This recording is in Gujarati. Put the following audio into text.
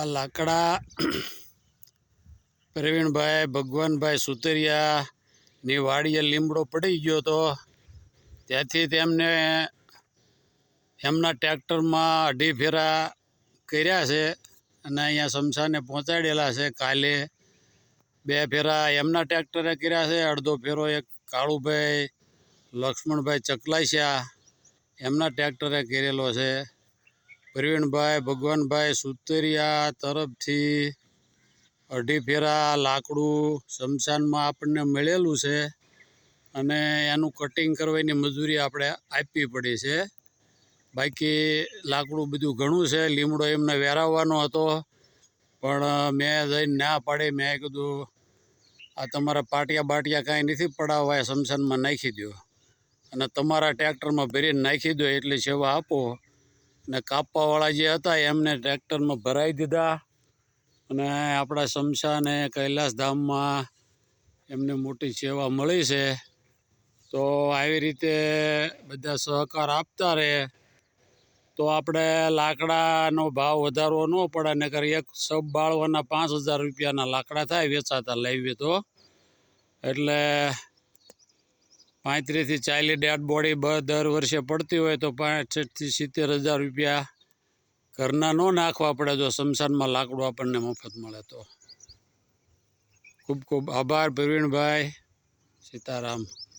આ લાકડા પ્રવીણભાઈ, ભગવાનભાઈ સુતરિયાની વાડીએ લીમડો પડી ગયો તો ત્યાંથી તેમને એમના ટ્રેક્ટરમાં અઢી ફેરા કર્યા છે અને અહીંયા સમસાને પહોંચાડેલા છે. કાલે બે ફેરા એમના ટ્રેક્ટરે કર્યા છે, અડધો ફેરો એક કાળુભાઈ, લક્ષ્મણભાઈ ચકલાસિયા એમના ટ્રેક્ટરે કરેલો છે. પ્રવીણભાઈ, ભગવાનભાઈ સુતરિયા તરફથી અઢી ફેરા લાકડું શમશાનમાં આપણને મળેલું છે અને એનું કટિંગ કરવાની મજૂરી આપણે આપવી પડી છે. બાકી લાકડું બધું ઘણું છે, લીમડો એમને વેરાવવાનો હતો. પણ મેં જઈને ના પાડી, મેં કીધું, આ તમારા પાટિયા બાટિયા કાંઈ નથી પડાવવા, એ શમશાનમાં નાખી દો અને તમારા ટ્રેક્ટરમાં ભરીને નાખી દો એટલી સેવા આપો. ને કાપવાવાળા જે હતા એમને ટ્રેક્ટરમાં ભરાઈ દીધા અને આપણા શમશાને કૈલાસધામમાં એમને મોટી સેવા મળી છે. તો આવી રીતે બધા સહકાર આપતા રહે. તો આપણે લાકડાનો ભાવ વધારવો ન પડે, નકર એક સબ બાળવાના પાંચ હજાર રૂપિયાના લાકડા થાય વેચાતા, લાવીએ તો. એટલે પાંત્રીસથી ચાલીસ ડેડ બોડી દર વર્ષે પડતી હોય તો પાંસઠથી સિત્તેર હજાર રૂપિયા ઘરના ન નાખવા પડે જો શમશાનમાં લાકડું આપણને મફત મળે તો. ખૂબ ખૂબ આભાર, પ્રવીણભાઈ, સીતારામ.